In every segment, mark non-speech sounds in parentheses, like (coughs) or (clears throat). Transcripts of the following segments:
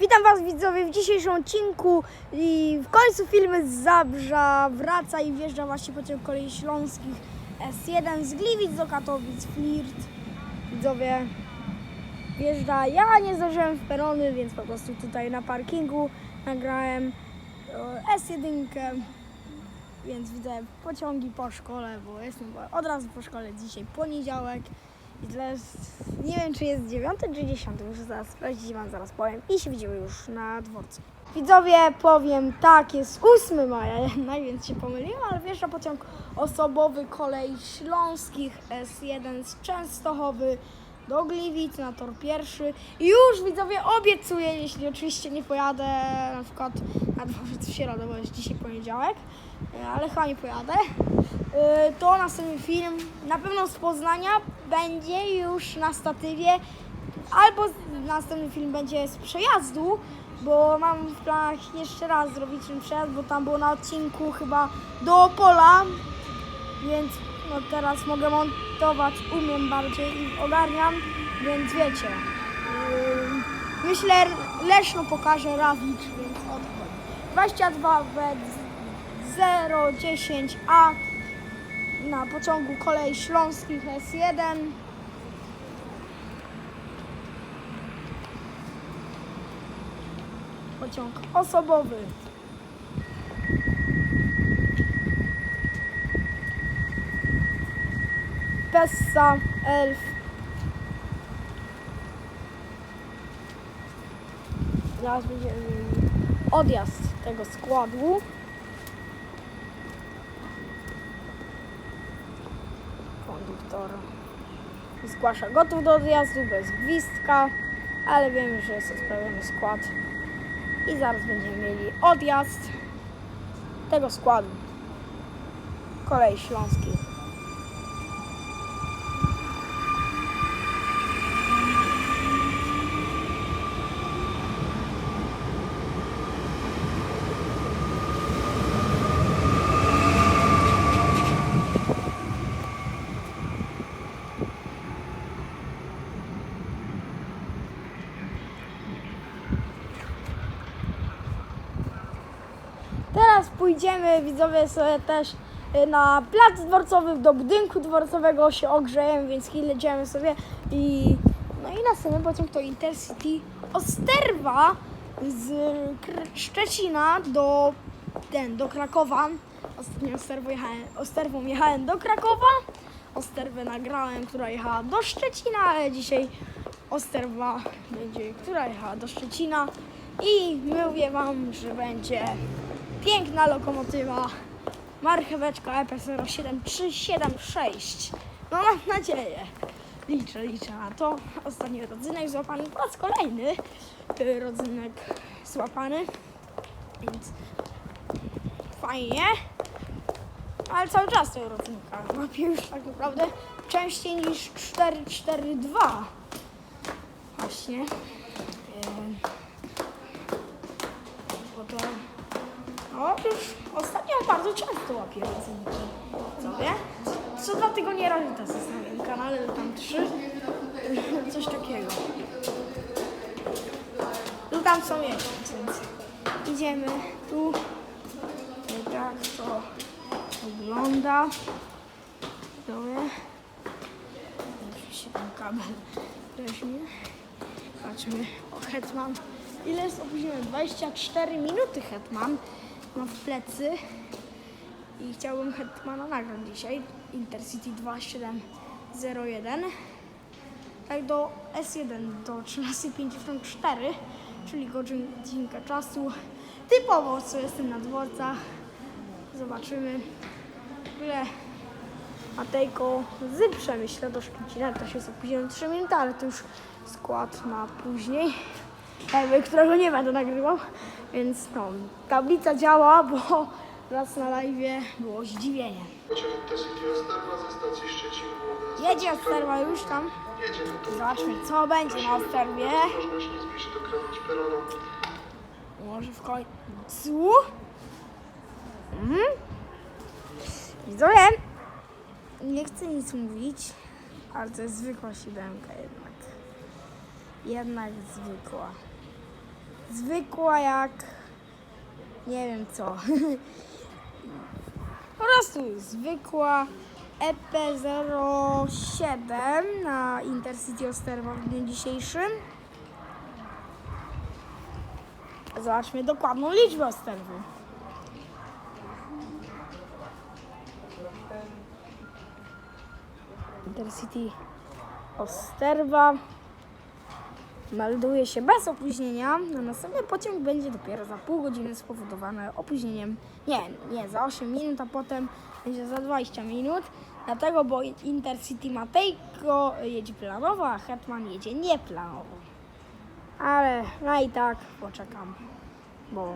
Witam Was widzowie w dzisiejszym odcinku i w końcu filmy z Zabrza wraca i wjeżdża właśnie pociąg kolei śląskich S1 z Gliwic do Katowic, Flirt. Widzowie wjeżdża, ja nie zdążyłem w perony, więc po prostu tutaj na parkingu nagrałem e, S1, więc widzę pociągi po szkole, bo jestem od razu po szkole dzisiaj poniedziałek. I nie wiem, czy jest dziewiąty, czy dziesiąty. Muszę zaraz sprawdzić wam zaraz powiem. I się widzimy już na dworcu. Widzowie, powiem tak, jest 8 maja, (laughs) więc się pomyliłem, ale wjeżdża pociąg osobowy kolei śląskich S1 z Częstochowy do Gliwic na tor pierwszy. Już widzowie obiecuję, jeśli oczywiście nie pojadę na przykład na dworzec w środę, bo jest dzisiaj poniedziałek, e, ale chyba nie pojadę, e, to następny film na pewno z Poznania będzie już na statywie, albo następny film będzie z przejazdu, bo mam w planach jeszcze raz zrobić ten przejazd, bo tam było na odcinku chyba do Opola, więc no teraz mogę montować, umiem bardziej i ogarniam, więc wiecie. Yy, myślę, Leszno pokaże Rawicz, więc odchodź. 22 w 010A na pociągu kolei śląskich S1. Pociąg osobowy. Pessa, Elf. Zaraz będzie mieli odjazd tego składu. Zgłasza gotów do odjazdu bez gwizdka, ale wiemy, że jest odprawiony skład i zaraz będziemy mieli odjazd tego składu kolei śląskiej. Teraz pójdziemy, widzowie, sobie też y, na plac dworcowy, do budynku dworcowego się ogrzejemy, więc idziemy sobie i no i następny pociąg to Intercity Osterwa z Szczecina do, ten, do Krakowa. Ostatnio Osterwą jechałem, Osterwą jechałem do Krakowa, Osterwę nagrałem, która jechała do Szczecina, ale dzisiaj Osterwa będzie, która jechała do Szczecina i mówię Wam, że będzie piękna lokomotywa marcheweczka EP 07376. No mam nadzieję. Liczę, liczę na to. Ostatni rodzynek złapany po raz kolejny. y, Rodzynek złapany. Więc fajnie. Ale cały czas tego rodzynka łapię już tak naprawdę częściej niż 442. Właśnie. Ym, Bo to no już ostatnio bardzo często łapię rodzynki. Co wie? Co, co dwa tygodnie razy jest na moim kanale, tam trzy. Coś takiego. Tu tam miesiąc, więc idziemy tu. Tak to wygląda. Dobra. Oczywiście ten kabel weźmie. Patrzmy. O, Hetman. Ile jest opóźnione? 24 minuty Hetman ma w plecy. I chciałbym Hetmana nagrać dzisiaj. Intercity 2701. Tak do S1 do 13.54, czyli godzinka czasu. Typowo, co jestem na dworcach. Zobaczymy. Ile Matejko z Przemyśla do Szczecina, to się opóźnione 3 minuty, ale to już skład na później, którego nie będę nagrywał, więc no, tablica działa, bo raz na live było zdziwienie. Jedzie Osterwa już tam, to. zobaczmy co będzie na Osterwie, peronu. może w końcu. Mhm. Widzowie, nie chcę nic mówić, ale to jest zwykła siódemka jednak. Jednak zwykła. zwykła jak nie wiem co. (laughs) prostu zwykła E EP07 na Intercity Osterwa w dniu dzisiejszym. Zobaczmy dokładną liczbę Osterwy. Intercity Osterwa melduje się bez opóźnienia. Na następny pociąg będzie dopiero za pół godziny spowodowane opóźnieniem. Nie, nie, za 8 minut, a potem będzie za 20 minut. Dlatego, bo Intercity Matejko jedzie planowo, a Hetman jedzie nieplanowo. Ale no i tak poczekam, bo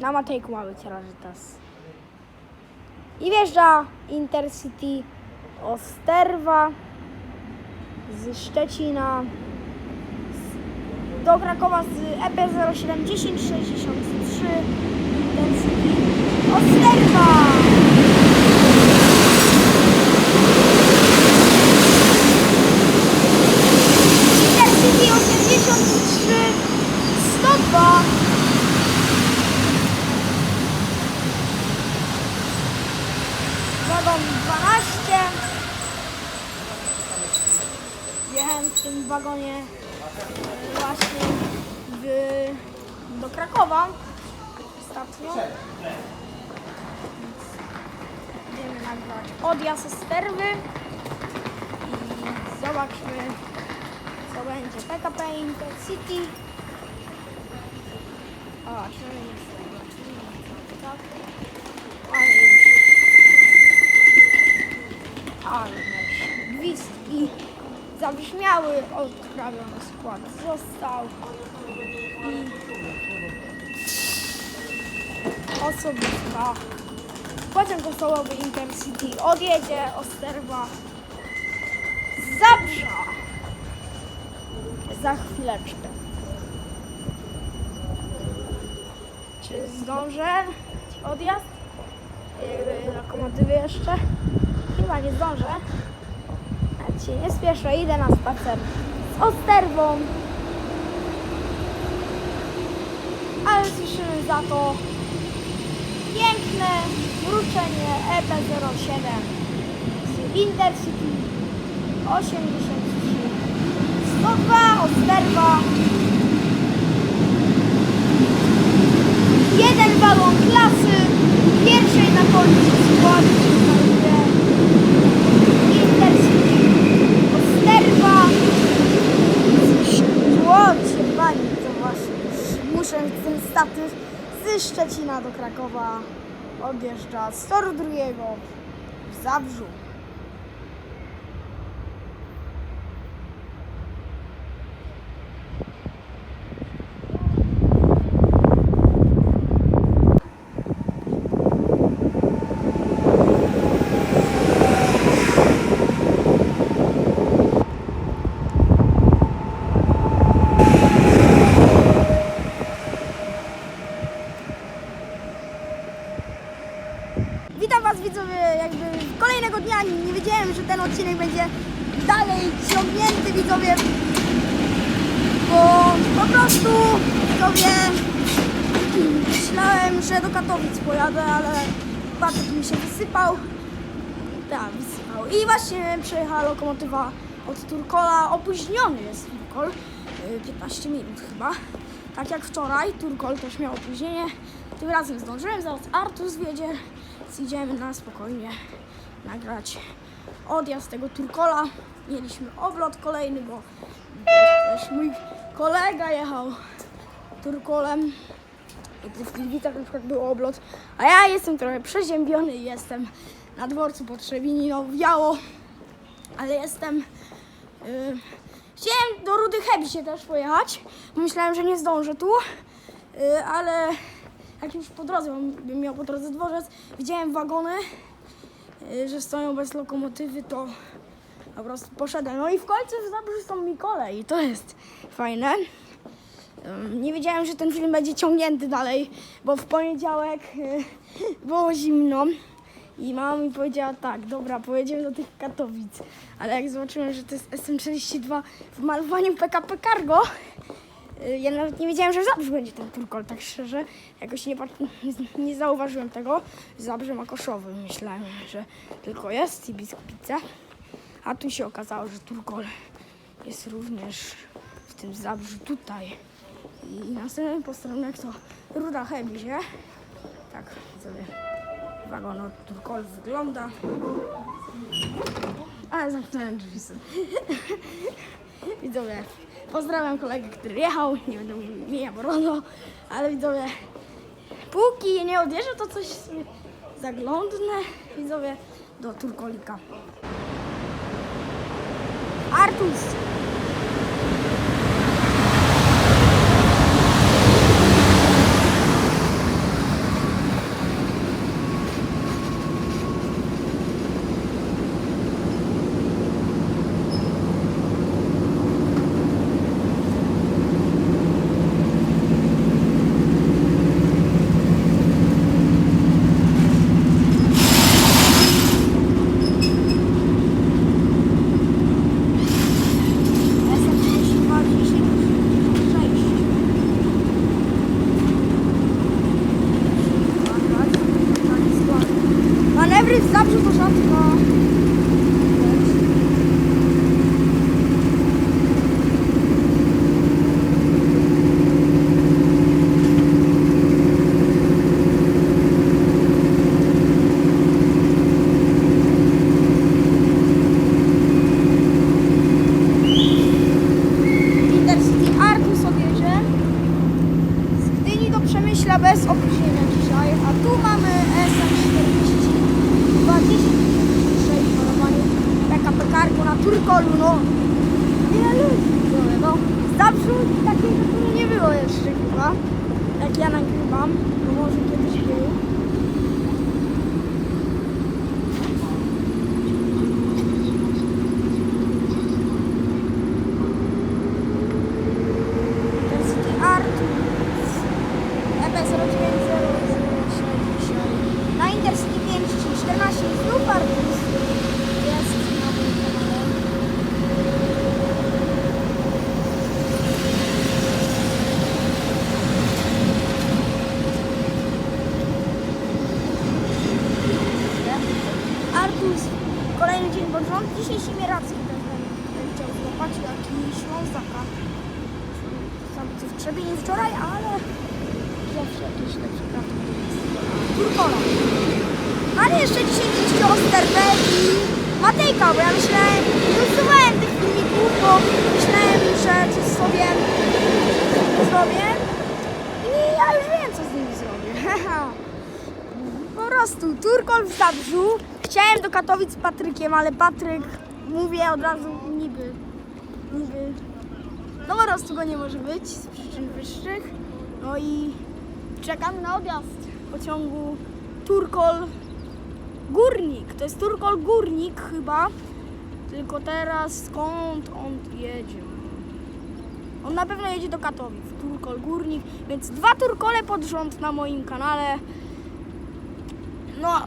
na Matejku mamy teraz. I wjeżdża Intercity Osterwa z Szczecina do Krakowa z E EP 071063 Intensity Osterwa. Intensity 83 102 Wagon 12 Jechałem w tym wagonie e, właśnie w, do Krakowa ostatnio. Będziemy nagrywać odjazd z Sterwy i zobaczmy co będzie PKP Intercity. O, zobaczymy. Tak. Ale już. Ale gwizdki zabrzmiały, odprawiony skład został i osobista. Pociąg osobowy Intercity odjedzie Osterwa Zabrza za chwileczkę. Czy zdążę odjazd? Yy, Lokomotywy jeszcze? Chyba nie zdążę. Ja się nie spieszę, idę na spacer z Osterwą. Ale słyszymy za to piękne wrócenie E EP07 z Intercity 83 102 Osterwa. Jeden wagon klasy pierwszej na końcu składu się znajduje Intercity to właśnie muszę ten statyw ze Szczecina do Krakowa odjeżdża z toru drugiego w Zabrzu. Witam Was widzowie jakby kolejnego dnia. Nie wiedziałem, że ten odcinek będzie dalej ciągnięty widzowie. Bo po prostu widzowie myślałem, że do Katowic pojadę, ale patyk mi się wysypał. Tak, wysypał. I właśnie przejechała lokomotywa od Turkola. Opóźniony jest Turkol. y, 15 minut chyba. Tak jak wczoraj, Turkol też miał opóźnienie. Tym razem zdążyłem, zaraz Artus wjedzie. Więc idziemy na spokojnie nagrać odjazd tego Turkola. Mieliśmy oblot kolejny, bo też mój kolega jechał Turkolem. W Gliwicach na przykład był oblot, a ja jestem trochę przeziębiony jestem na dworcu pod Trzebininą, wiało, ale jestem... Yy, chciałem do Rudy Hebsie też pojechać, myślałem, że nie zdążę tu, yy, ale jak już po drodze, bym miał po drodze dworzec, widziałem wagony, yy, że stoją bez lokomotywy, to po prostu poszedłem. No i w końcu są mi kolej i to jest fajne. Nie wiedziałem, że ten film będzie ciągnięty dalej, bo w poniedziałek y, (laughs) było zimno i mama mi powiedziała tak, dobra, pojedziemy do tych Katowic, ale jak zobaczyłem, że to jest SM32 w malowaniu PKP Cargo, Y, Ja nawet nie wiedziałem, że w będzie ten turkol, tak szczerze. Jakoś nie, nie, zauważyłem tego. Zabrze ma koszowy. Myślałem, że tylko jest i biskupice. A tu się okazało, że turkol jest również w tym Zabrzu tutaj. I następny posterunek to Ruda Hebizie. Tak sobie wagon od turkol wygląda. Ale zamknąłem drzwi. (laughs) Widzowie, pozdrawiam kolegę, który jechał. Nie będę mówił imienia Borono, ale widzowie, póki nie odjeżdżę, to coś zaglądnę. Widzowie, do Turkolika. Artus! Prostu Turkol w Zabrzu. Chciałem do Katowic z Patrykiem, ale Patryk, mówię od razu, niby, niby, no po prostu go nie może być z przyczyn wyższych. No i czekamy na odjazd pociągu Turkol Górnik. To jest Turkol Górnik chyba. Tylko teraz skąd on jedzie? On na pewno jedzie do Katowic. Turkol Górnik. Więc dwa Turkole pod rząd na moim kanale. No,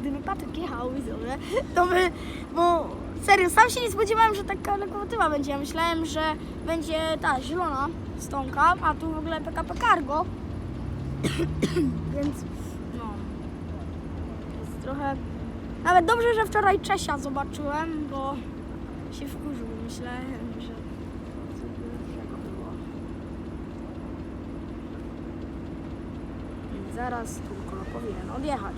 gdyby Patryk jechał, widzowie, to by, bo serio, sam się nie spodziewałem, że taka lokomotywa będzie. Ja myślałem, że będzie ta zielona stonka, a tu w ogóle PKP Cargo. (coughs) Więc, no, jest trochę... Nawet dobrze, że wczoraj Czesia zobaczyłem, bo się wkurzył. Myślałem, że zaraz tylko powinien odjechać.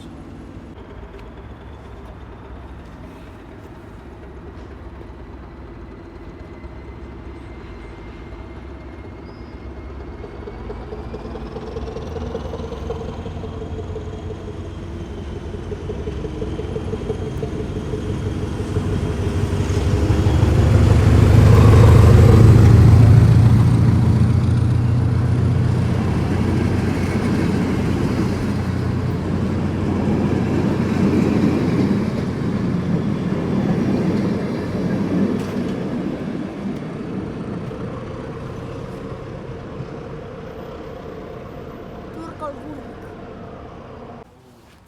Turkol Górnik.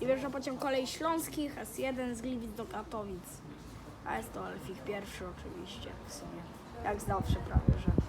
I wjeżdża pociąg kolei śląskich S1 z Gliwic do Katowic. A jest to Elfich pierwszy oczywiście w sumie. Jak zawsze prawie, że.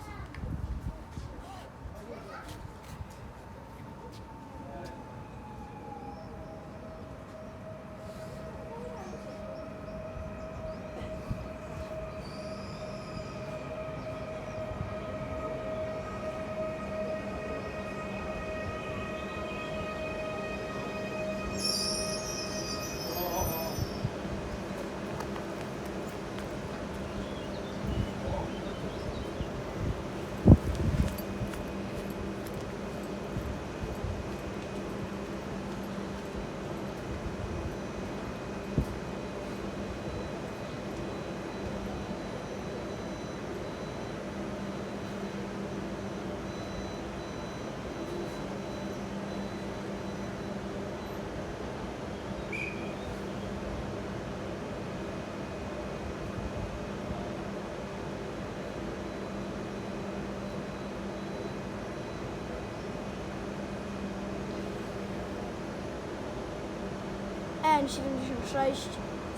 76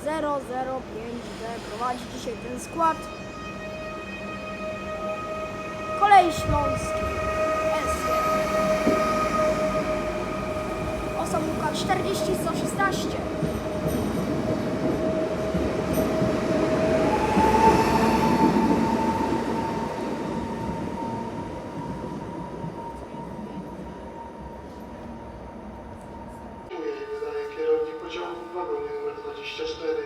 005D prowadzi dzisiaj ten skład. Kolej Śląski S1. Osobówka 40 116. Jej wydaje kierownik pociągu w wagonie numer 24.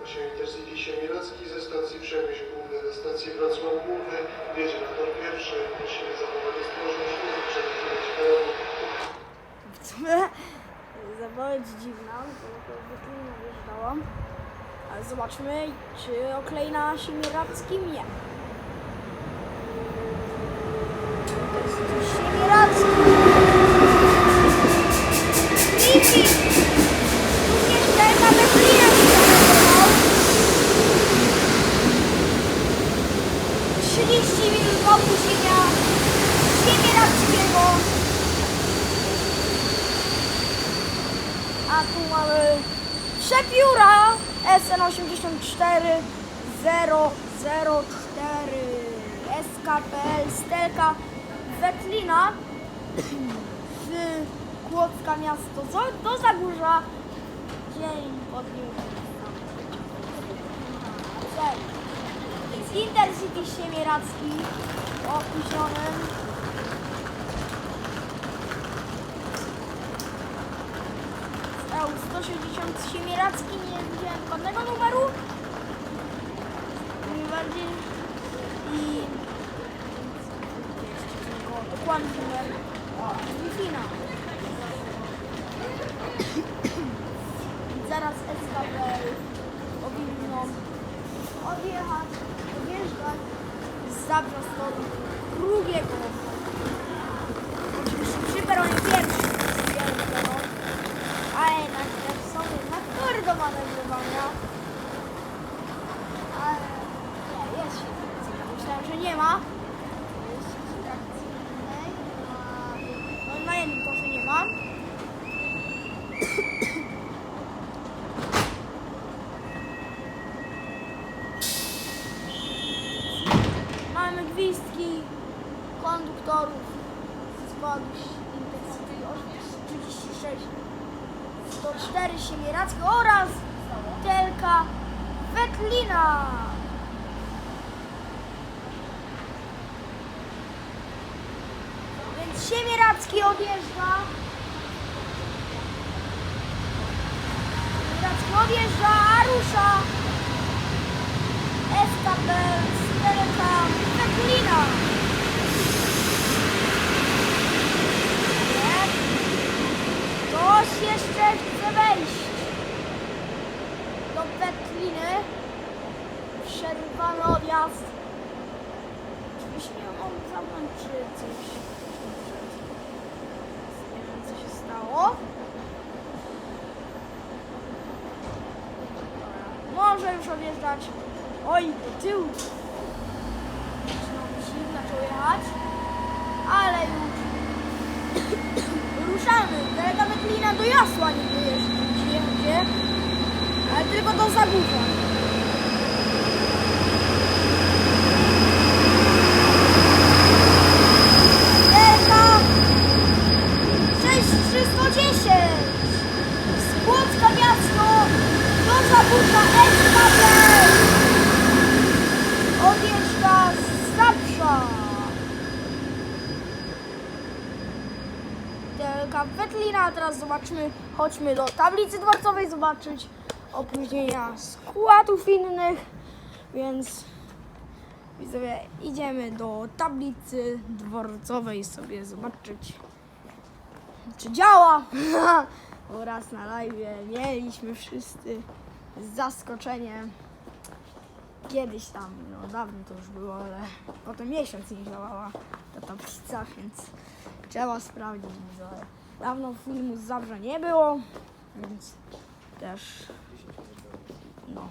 Pociąg Intercity Siemieracki ze stacji Przemyśl Główny do stacji Wrocław Główny. Wjedzie na tor pierwszy. Prosimy zachować ostrożność kierownik. W sumie zapowiedź dziwna, bo nie wjeżdżałam. Ale zobaczmy, czy oklej na Siemierackim nie. To jest tu Siemieracki. Lipi! Również Delta Betlina się 30 minut opóźnienia Siemierackiego. A tu mamy przepióra SN84 004 SKPL Stelka Wetlina (clears throat) z Kłodzka miasto do, Zagórza dzień po dniu z Intercity Siemieracki opóźnionym. EU 160 Siemieracki, nie widziałem dokładnego numeru. Bardziej i dokładny numer Wi-Fi-na. Zaraz SKP powinno odjechać, odjeżdżać z Zabrza z toru drugiego. Oczywiście przy peronie pierwszym. jest peron ale jednak też są jednak tory do manewrowania. Ale nie, jest się Myślałem, że nie ma. Jest sieci trakcyjnej. Na, no, na jednym torze nie ma. Mamy gwizdki konduktorów z składu Intercity 36 104 Siemierackie oraz Telka Wetlina. Więc Siemieracki odjeżdża. Siemieracki odjeżdża, a rusza Telka Wetlina. Nie. Ktoś jeszcze chce wejść do Petliny. Przerywamy odjazd. Oczywiście nie mam zamknąć czy coś. Nie wiem co się stało. Może już odjeżdżać. Oj, do tyłu. Znowu silnik zaczął jechać. Ale już ruszamy. Daleka Metlina do Jasła nie dojedzie, ale tylko do Zagórza. Delta 6310 z Płocka miasto do Zagórza SKB odjeżdża z Zabrza. Delka Wetlina, teraz zobaczmy, chodźmy do tablicy dworcowej zobaczyć opóźnienia składów innych, więc widzowie, idziemy do tablicy dworcowej sobie zobaczyć, czy działa. (laughs) Bo raz na live mieliśmy wszyscy zaskoczenie. Kiedyś tam, no dawno to już było, ale potem miesiąc nie działała ta tablica, więc trzeba sprawdzić widzowie. Dawno filmu z Zabrza nie było, więc też no.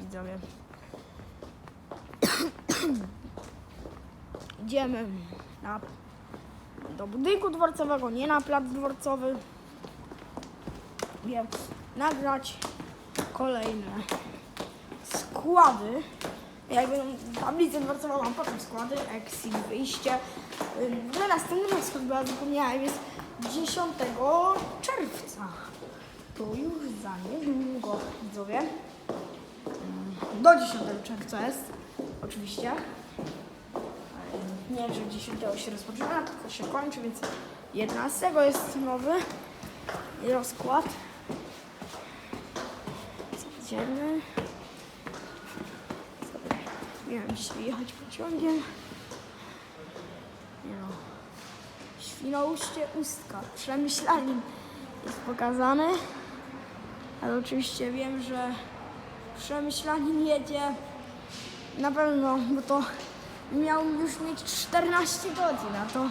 Widzowie. (coughs) Idziemy na, do budynku dworcowego, nie na plac dworcowy. Postanowiłem nagrać kolejne składy. Jakby tablicę dworcową mam potem składy, exit, wyjście. No następny skład, bo ja zapomniałem, jest 10 czerwca. To już za niedługo, widzowie. Do 10 czerwca jest, oczywiście. Nie, że 10 się rozpoczyna, tylko się kończy, więc 11 jest nowy rozkład. Dzienny. Miałem dzisiaj jechać pociągiem. No. Świnoujście Ustka. Przemyślanin jest pokazany. Ale oczywiście wiem, że Przemyślanin jedzie na pewno, bo to miał już mieć 14 godzin, a to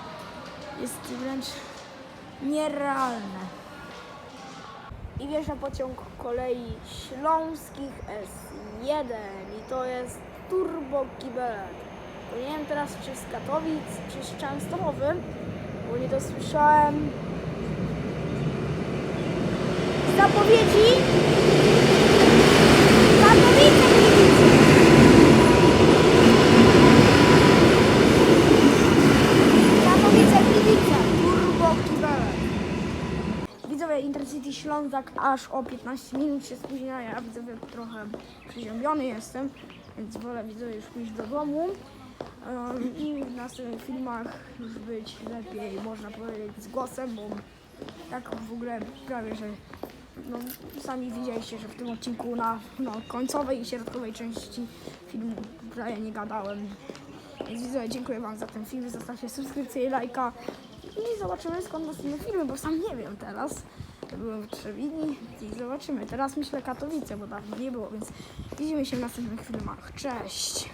jest wręcz nierealne. I wjeżdża pociąg kolei śląskich S1 i to jest turbo kibelek. To nie wiem teraz czy z Katowic, czy z Częstochowy, bo nie to słyszałem z zapowiedzi Katowice Gliwice. Katowice Gliwice, turbo kibelek. Intercity Ślązak aż o 15 minut się spóźnia. Ja widzowie trochę przeziębiony jestem, więc wolę widzowie już pójść do domu. Um, I w następnych filmach już być lepiej, można powiedzieć, z głosem, bo tak w ogóle prawie, że no, sami widzieliście, że w tym odcinku na no, końcowej i środkowej części filmu prawie nie gadałem. Więc widzowie, dziękuję Wam za ten film, zostawcie subskrypcję i lajka i zobaczymy skąd następne filmy, bo sam nie wiem teraz. Byłem w Trzewini i zobaczymy. Teraz myślę Katowice, bo dawno nie było, więc widzimy się w następnych filmach. Cześć!